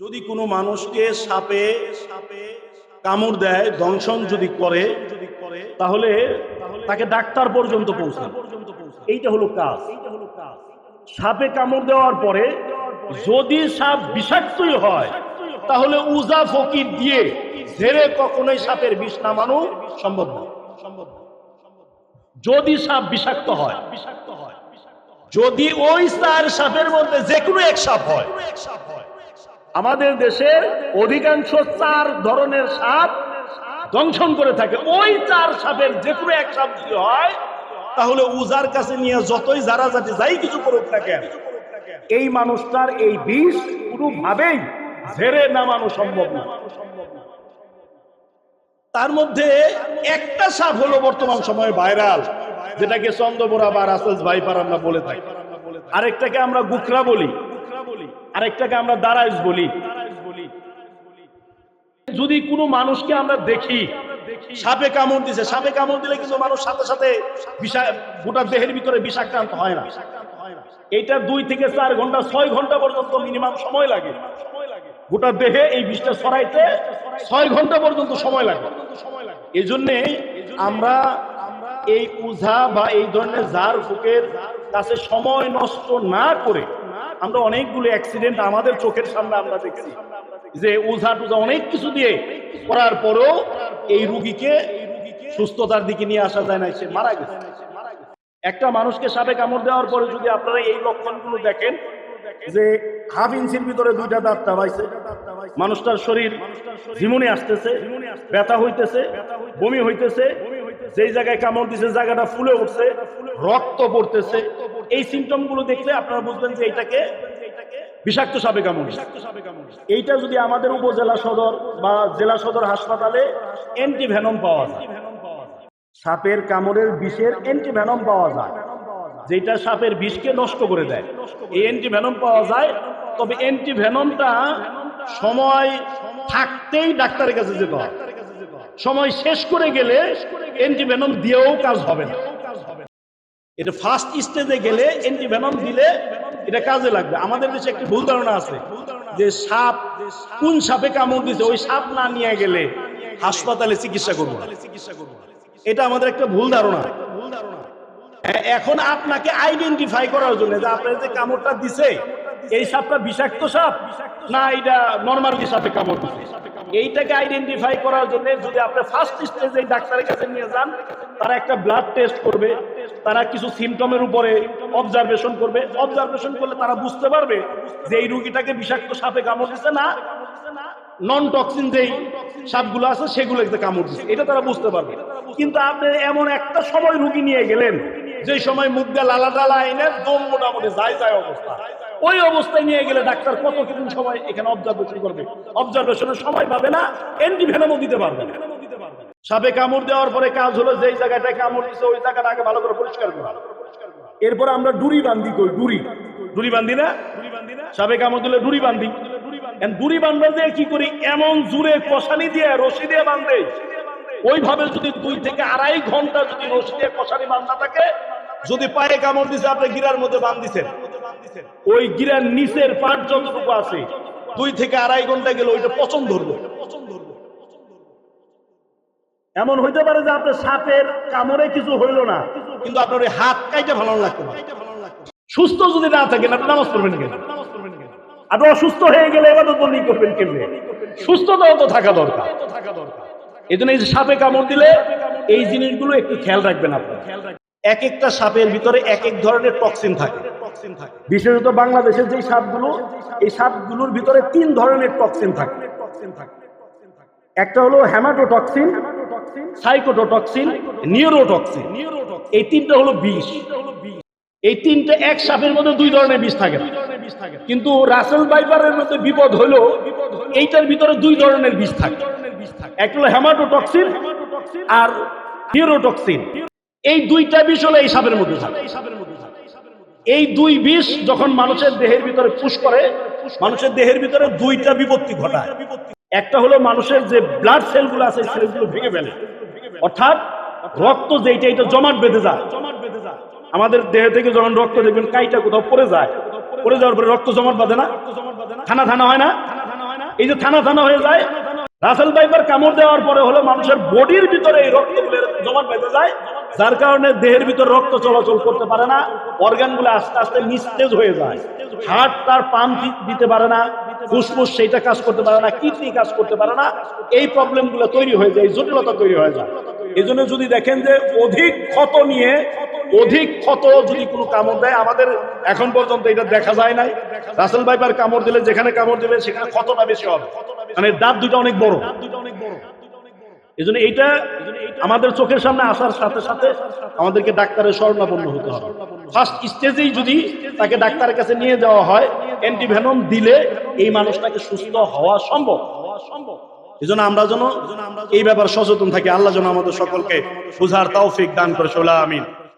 যদি কোনো মানুষকে সাপে সাপে কামড় দেয়, দংশন যদি করে, তাহলে তাকে ডাক্তার পর্যন্ত পৌঁছান। এইটা হলো কাজ। সাপে কামড় দেওয়ার পরে যদি সাপ বিষাক্তই হয়, তাহলে উজা ফকির দিয়ে ঝেড়ে কখনোই সাপের বিষ নামানো সম্ভব না। সম্ভব যদি সাপ বিষাক্ত হয় বিষাক্ত হয় যদি ওই চার সাপের মধ্যে যে কোনো এক সাপ হয় আমাদের দেশের অধিকাংশ চার ধরনের সাপ দংশন করে থাকে। ওই চার সাপের যে কোনো এক সাপ যদি হয়, তাহলে উজার কাছে নিয়ে যতই যারা যাতে যাই কিছু করুক কেন, এই মানুষটার এই বিষ কোনোভাবেই ঝেড়ে নামানো সম্ভব না। তার মধ্যে একটা সাপ হলো বর্তমান সময়ে ভাইরাল, যেটাকে চন্দ্রবোরা বা রাসেলস ভাইপার আমরা বলে থাকি। আরেকটাকে আমরা গুকরা বলি। আরেকটাকে আমরা দারাইজ বলি। যদি কোনো মানুষকে আমরা দেখি, সাপে কামড় দিছে, সাপে কামড় দিলে কিন্তু মানুষ সাথে সাথে গোটা দেহের ভিতরে বিষাক্রান্ত হয় না। এটা দুই থেকে চার ঘণ্টা, ছয় ঘণ্টা পর্যন্ত মিনিমাম সময় লাগে। গোটা দেহে এই বিষটা ছড়াইতে ছয় ঘণ্টা পর্যন্ত সময় লাগে। এই জন্যে আমরা এই উঝা বা এই ধরনের জার ফুকের কাছে সময় নষ্ট না করে আমরা অনেকগুলো অ্যাক্সিডেন্ট আমাদের চোখের সামনে আমরা দেখছি। যে ওঝা টুজা অনেক কিছু দিয়ে করার পরেও এই রুগীকে সুস্থতার দিকে নিয়ে আসা যায় না সে মারা গেছে। একটা মানুষকে সাপে কামড় দেওয়ার পরে যদি আপনারা এই লক্ষণগুলো দেখেন, যে হাফ ইঞ্চির ভিতরে দুইটা দাঁত টাবাইছে, মানুষটার শরীর ঝিমুনি আসতেছে, ব্যথা হইতেছে, বমি হইতেছে, যেই জায়গায় কামড় দিছে, জায়গাটা ফুলে উঠছে, রক্ত পড়তেছে এই সিমটমগুলো দেখলে আপনারা বুঝবেন যে এটাকে বিষাক্ত সাপে কামড় এইটা যদি আমাদের উপজেলা সদর বা জেলা সদর হাসপাতালে অ্যান্টি ভ্যানম পাওয়া যায়। সাপের কামড়ের বিষের অ্যান্টি ভ্যানম পাওয়া যায়। যেটা সাপের বিষকে নষ্ট করে দেয়। এই অ্যান্টি ভ্যানম পাওয়া যায়। তবে অ্যান্টি ভ্যানমটা সময় থাকতেই ডাক্তারের কাছে যেতে হয়। সময় শেষ করে গেলে অ্যান্টি ভ্যানম দিয়েও কাজ হবে না। এটা ফার্স্ট স্টেজে গেলে অ্যান্টি ভেনম দিলে এটা কাজে লাগবে আমাদের দেশে একটি ভুল ধারণা আছে যে সাপ কোন সাপে কামড় দিছে, ওই সাপ না নিয়ে গেলে হাসপাতালে চিকিৎসা করব। এটা আমাদের একটা ভুল ধারণা এখন আপনাকে আইডেন্টিফাই করার জন্য যে আপনার যে কামড়টা দিছে এই সাপটা বিষাক্ত সাপ? না, এটা নর্মালি সাপে কামড় এইটাকে আইডেন্টিফাই করার জন্য যদি আপনি ফার্স্ট স্টেজে ডাক্তারের কাছে নিয়ে যান, তারা একটা ব্লাড টেস্ট করবে, তারা কিছু সিমটমের উপরে অবজারভেশন করবে। অবজারভেশন করলে তারা বুঝতে পারবে যে এই রুগীটাকে বিষাক্ত সাপে কামড় দিছে না নন টক্সিন যেই সাপগুলো আছে সেগুলো কামড় দিচ্ছে এটা তারা বুঝতে পারবে। কিন্তু আপনি এমন একটা সময় রুগী নিয়ে গেলেন যে সময় মুখ দিয়ে লালা টালা এনে দম মোটামুটি যায় যায় অবস্থা। ওই অবস্থায় নিয়ে গেলে ডাক্তার কত কিছু সময় এখানে অবজারভেশন করবে? অবজারভেশনের সময় পাবে না অ্যান্টিভেনমও দিতে পারবে না। সাপে কামড় দেওয়ার পরে কাজ হলো যেই জায়গাটায় কামড় দিচ্ছে ওই জায়গাটা আগে ভালো করে পরিষ্কার করা। এরপর আমরা ডুরি বান্ধি কই? ডুরি। ডুরি বান্ধি না? সাপে কামড় দিলে ডুরি বান্ধি। ডুরি বান্ধা দিয়ে কি করি? এমন জুড়ে কষানি দিয়ে, রশি দিয়ে বান্ধে। ওইভাবে যদি দুই থেকে আড়াই ঘণ্টা যদি রশি দিয়ে কষানি বান্ধা থাকে, যদি পায়ে কামড় দিছে, আপনি গিরার মধ্যে বান্ধিছেন ওই গিরার নিচের পাট যতটুকু আছে, দুই থেকে আড়াই ঘণ্টা গেলে ওইটা পচন ধরবে। এমন হইতে পারে যে আপনার সাপের কামড়ে কিছু হইল না, কিন্তু আপনার হাত কাইটা ভালো লাগতে পারে সুস্থ যদি না থাকেন, আপনি নামাজ পড়বেন কেন? আপনি অসুস্থ হয়ে গেলে এবার তো বন্দি করবেন কেমনে? সুস্থতাও তো থাকা দরকার। এই জন্য এই সাপে কামড় দিলে এই জিনিসগুলো একটু খেয়াল রাখবেন আপনি এক একটা সাপের ভিতরে এক এক ধরনের টক্সিন থাকে। বিশেষত বাংলাদেশের যে সাপগুলো, এই সাপগুলোর ভিতরে তিন ধরনের টক্সিন থাকে। একটা হলো হ্যামাটোটক্সিন সাইকোটোটক্সিন নিউরোটক্সিন এই তিনটা হলো বিষ। এই তিনটা এক সাপের মধ্যে দুই ধরনের বিষ থাকে। কিন্তু রাসেল বাইপারের মধ্যে বিপদ হলো, এইটার ভিতরে দুই ধরনের বিষ থাকে। একটা হলো হ্যামাটোটক্সিন আর নিউরোটক্সিন এই দুইটা বিষ হলো এই সাপের মধ্যে থাকে। এই দুই বিষ যখন মানুষের দেহের ভিতরে পুশ করে, মানুষের দেহের ভিতরে দুইটা বিপত্তি ঘটায়। একটা হলো মানুষের যে ব্লাড সেলগুলো আছে সেলগুলো ভেঙে ফেলে। অর্থাৎ রক্ত যেইটা, এটা জমাট বেঁধে যায়। আমাদের দেহ থেকে যখন রক্ত দেখবেন কাইটা কোথাও পড়ে যায়, পড়ে যাওয়ার পরে রক্ত জমাট বাঁধে না। থানা থানা হয় না? এই যে থানা থানা হয়ে যায় রাসেল ভাইপার কামড় দেওয়ার পরে হলো মানুষের বডির ভিতরে এই রক্তগুলো জমা বেঁধে যায়, যার কারণে দেহের ভিতর রক্ত চলাচল করতে পারে না অর্গান অর্গানগুলো আস্তে আস্তে নিস্তেজ হয়ে যায়। হার্ট তার পান দিতে পারে না, ফুসফুস সেইটা কাজ করতে পারে না, কিডনি কাজ করতে পারে না, এই প্রবলেমগুলো তৈরি হয়ে যায় জটিলতা তৈরি হয়ে যায়। এই জন্য যদি দেখেন যে অধিক ক্ষত নিয়ে, অধিক ক্ষত যদি কোনো কামড় দেয়, আমাদের এখন পর্যন্ত এটা দেখা যায় নাই। রাসেল ভাইপার কামড় দিলে যেখানে কামড় দিবে, সেখানে ক্ষতটা বেশি হবে। মানে দাঁত দুটো অনেক বড়। এই জন্য এইটা আমাদের চোখের সামনে আসার সাথে সাথে আমাদেরকে ডাক্তারের শরণাপন্ন হতে হবে। ফার্স্ট স্টেজেই যদি তাকে ডাক্তারের কাছে নিয়ে যাওয়া হয় অ্যান্টিভেনম দিলে এই মানুষটাকে সুস্থ হওয়া সম্ভব। এই জন্য আমরা যেন এই ব্যাপারে সচেতন থাকি। আল্লাহ যেন আমাদের সকলকে বুঝার তৌফিক দান করে চলে আমিন।